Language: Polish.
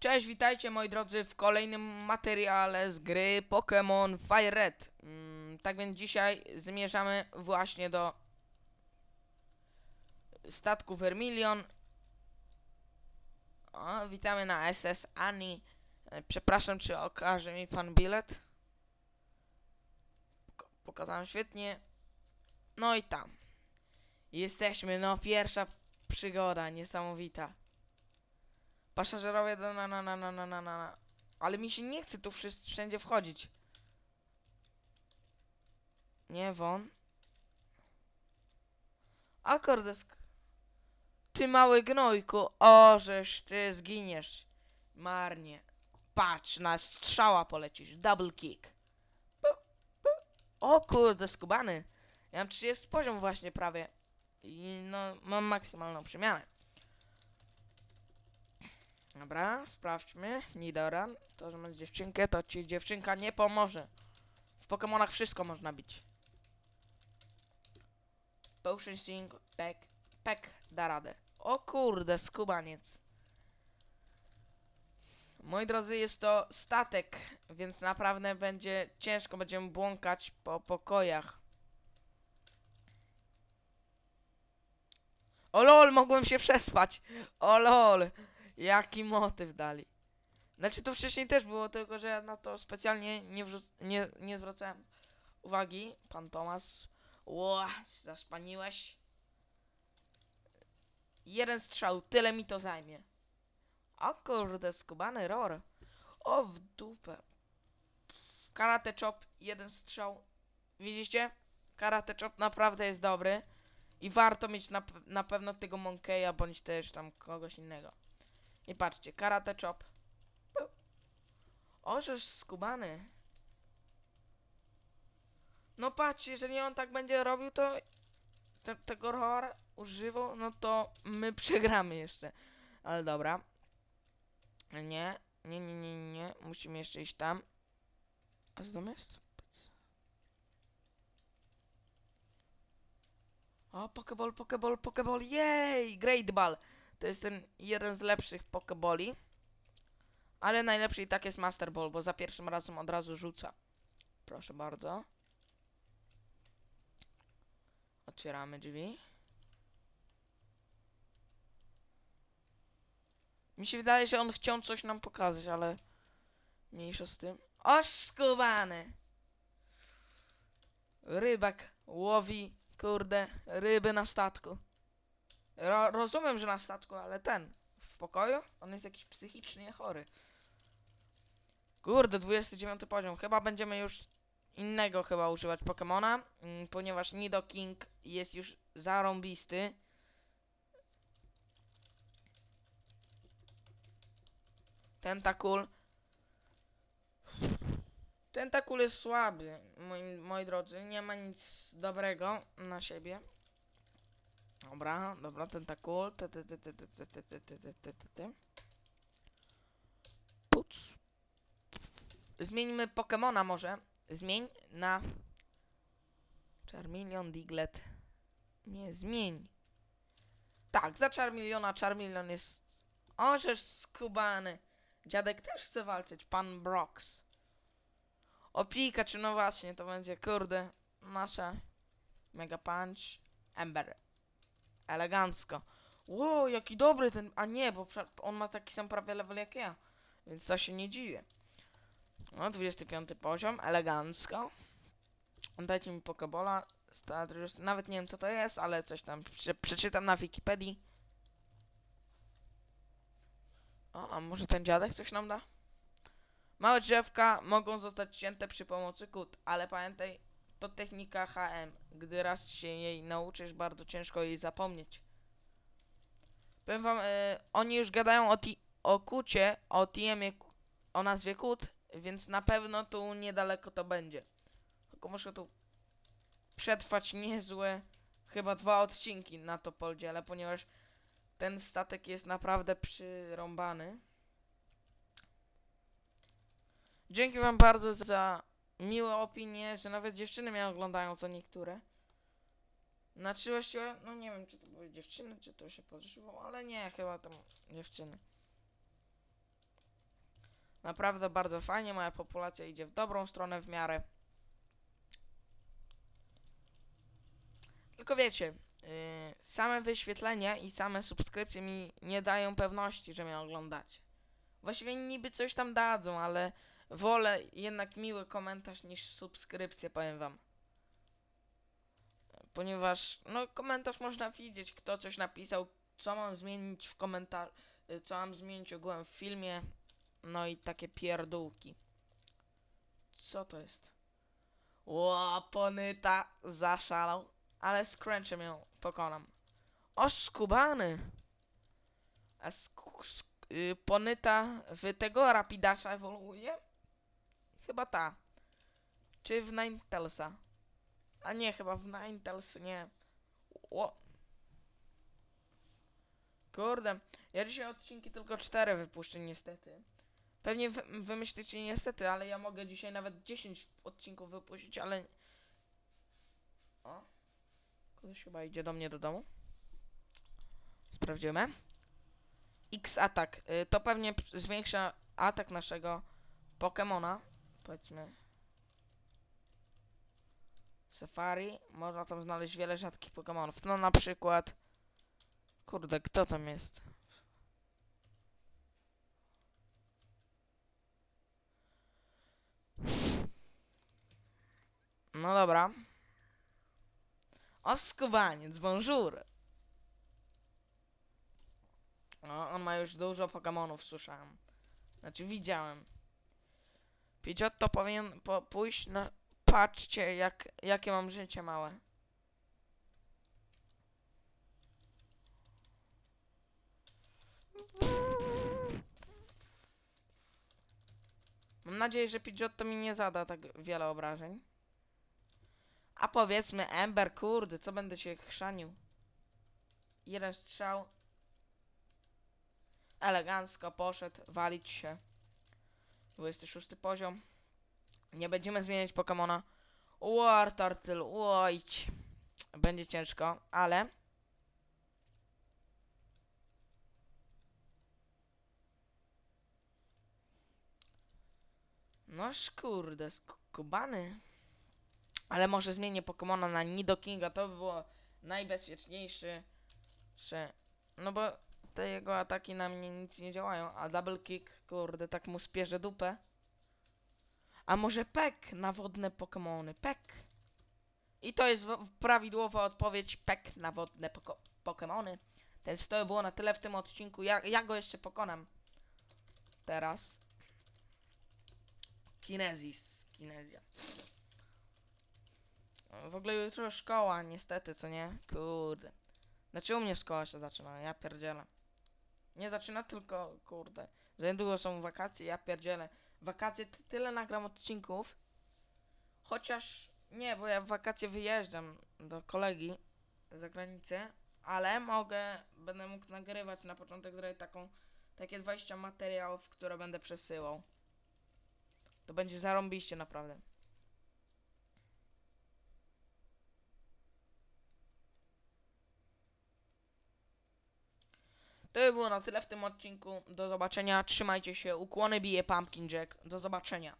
Cześć, witajcie moi drodzy w kolejnym materiale z gry Pokémon Fire Red. Mm, tak więc dzisiaj zmierzamy właśnie do statku Vermilion. O, witamy na SS Ani. E, Przepraszam, czy okaże mi pan bilet? Pok- Pokazałem świetnie. No i tam. Jesteśmy, no pierwsza przygoda, niesamowita. Pasażerowie do na na na na na na na. Ale mi się nie chce tu wszędzie wchodzić. Nie, won. Akordesk. Ty mały gnojku, o ty zginiesz. Marnie. Patrz, na strzała polecisz. Double kick. O kurde, skubany. Ja mam 30 poziom właśnie prawie. I no, mam maksymalną przemianę. Dobra, sprawdźmy. Nidoran. To, że masz dziewczynkę, to ci dziewczynka nie pomoże. W Pokemonach wszystko można bić. Potion Sing, Peck, Peck da radę. O kurde, skubaniec. Moi drodzy, jest to statek, więc naprawdę będzie ciężko, będziemy błąkać po pokojach. O lol, mogłem się przespać. O lol. Jaki motyw dali. Znaczy to wcześniej też było, tylko że na to specjalnie nie, nie, nie zwracałem uwagi. Pan Tomas. Ło, zaszpaniłeś. Jeden strzał, tyle mi to zajmie. O kurde, skubany ror. O w dupę. Karate chop, jeden strzał. Widzicie? Karate chop naprawdę jest dobry. I warto mieć na, na pewno tego Monkeya, bądź też tam kogoś innego. I patrzcie, karate chop. Pu. O, żeż skubany. No patrzcie, jeżeli on tak będzie robił, to te, tego roar używał, no to my przegramy jeszcze. Ale dobra. Nie, nie, nie, nie, nie. Musimy jeszcze iść tam. A co tam jest? O, Pokeball, Pokeball, Pokeball, jej! Great Ball. To jest ten jeden z lepszych Pokeboli. Ale najlepszy i tak jest Master Ball, bo za pierwszym razem od razu rzuca. Proszę bardzo. Otwieramy drzwi. Mi się wydaje, że on chciał coś nam pokazać, ale mniejsza z tym. O, skubany! Rybak łowi, kurde, ryby na statku. Ro rozumiem, że na statku, ale ten, w pokoju? On jest jakiś psychicznie chory. Kurde, 29 poziom. Chyba będziemy już innego chyba używać Pokemona, mm, ponieważ Nido King jest już zarąbisty. Tentakul. Tentakul jest słaby, moi, moi drodzy. Nie ma nic dobrego na siebie. Dobra, dobra, tentakul. Te, te, te, te, te, te, te, te, te, te, te, te. Puc. Zmieńmy Pokemona może. Zmień na Charmeleon Diglett. Nie, zmień. Tak, za Charmeleona Charmeleon jest... O, żeż skubany. Dziadek też chce walczyć, pan Brox. O Pikachu, no właśnie, to będzie, kurde, nasza Mega Punch Ember. Elegancko. Wow, jaki dobry ten... A nie, bo on ma taki sam prawie level jak ja. Więc to się nie dziwię. No, 25 poziom, elegancko. Dajcie mi Pokebola. Stadrius. Nawet nie wiem co to jest, ale coś tam prze przeczytam na Wikipedii. O, a może ten dziadek coś nam da? Małe drzewka mogą zostać cięte przy pomocy kut, ale pamiętaj, to technika HM. Gdy raz się jej nauczysz, bardzo ciężko jej zapomnieć. Powiem wam, e, oni już gadają o, ti- o kucie, o TM-ie, o nazwie kut, więc na pewno tu niedaleko to będzie. Tylko muszę tu przetrwać niezłe, chyba dwa odcinki na to podzielę, ponieważ ten statek jest naprawdę przyrąbany. Dzięki wam bardzo za miłe opinie, że nawet dziewczyny mnie oglądają, co niektóre. Znaczy właściwie, no nie wiem, czy to były dziewczyny, czy to się podżyło, ale nie, chyba tam dziewczyny. Naprawdę bardzo fajnie, moja populacja idzie w dobrą stronę w miarę. Tylko wiecie, yy, same wyświetlenia i same subskrypcje mi nie dają pewności, że mnie oglądacie. Właściwie niby coś tam dadzą, ale wolę jednak miły komentarz niż subskrypcję, powiem wam. Ponieważ, no, komentarz można widzieć, kto coś napisał, co mam zmienić w komentarzu, co mam zmienić ogółem w filmie, no i takie pierdółki. Co to jest? Ło, ponyta zaszalał, ale crunchem ją pokonam. O, skubany! A sk- sk- y, ponyta w tego Rapidasza ewoluuje? Chyba ta. Czy w Ninetale'sa? A nie, chyba w Ninetales nie. O. Kurde, ja dzisiaj odcinki tylko cztery wypuszczę niestety. Pewnie wy, wymyślicie niestety, ale ja mogę dzisiaj nawet 10 odcinków wypuścić, ale... O. Ktoś chyba idzie do mnie do domu. Sprawdzimy. X atak. Y, to pewnie zwiększa atak naszego Pokemona. Powiedzmy. Safari. Można tam znaleźć wiele rzadkich Pokemonów. No na przykład. Kurde, kto tam jest? No dobra. Oskubaniec, bonjour. No, on ma już dużo Pokemonów, słyszałem. Znaczy, widziałem. Pidgeotto powinien po, pójść na... Patrzcie, jak, jakie mam życie małe. Mam nadzieję, że Pidgeotto mi nie zada tak wiele obrażeń. A powiedzmy, Ember, kurde, co będę się chrzanił? Jeden strzał. Elegancko poszedł, walić się. 26 poziom. Nie będziemy zmieniać Pokemona. War Turtle, ojć. Będzie ciężko, ale... No kurde, skubany. Ale może zmienię Pokemona na Nidokinga, to by było najbezpieczniejszy. Że... No bo te jego ataki na mnie nic nie działają, a double kick, kurde, tak mu spierze dupę. A może pek na wodne Pokemony? Pek. I to jest prawidłowa odpowiedź. Pek na wodne poko- Pokemony. Więc to by było na tyle w tym odcinku. Ja, ja go jeszcze pokonam. Teraz. Kinezis. Kinezja. W ogóle jutro szkoła, niestety, co nie? Kurde. Znaczy u mnie szkoła się zaczyna, ja pierdzielę. Nie zaczyna, tylko kurde. Za niedługo są wakacje, ja pierdzielę. Wakacje ty- tyle nagram odcinków. Chociaż nie, bo ja w wakacje wyjeżdżam do kolegi za granicę, ale mogę, będę mógł nagrywać na początek zrobić taką, takie 20 materiałów, które będę przesyłał. To będzie zarąbiście naprawdę. To by było na tyle w tym odcinku. Do zobaczenia. Trzymajcie się. Ukłony bije Pumpkin Jack. Do zobaczenia.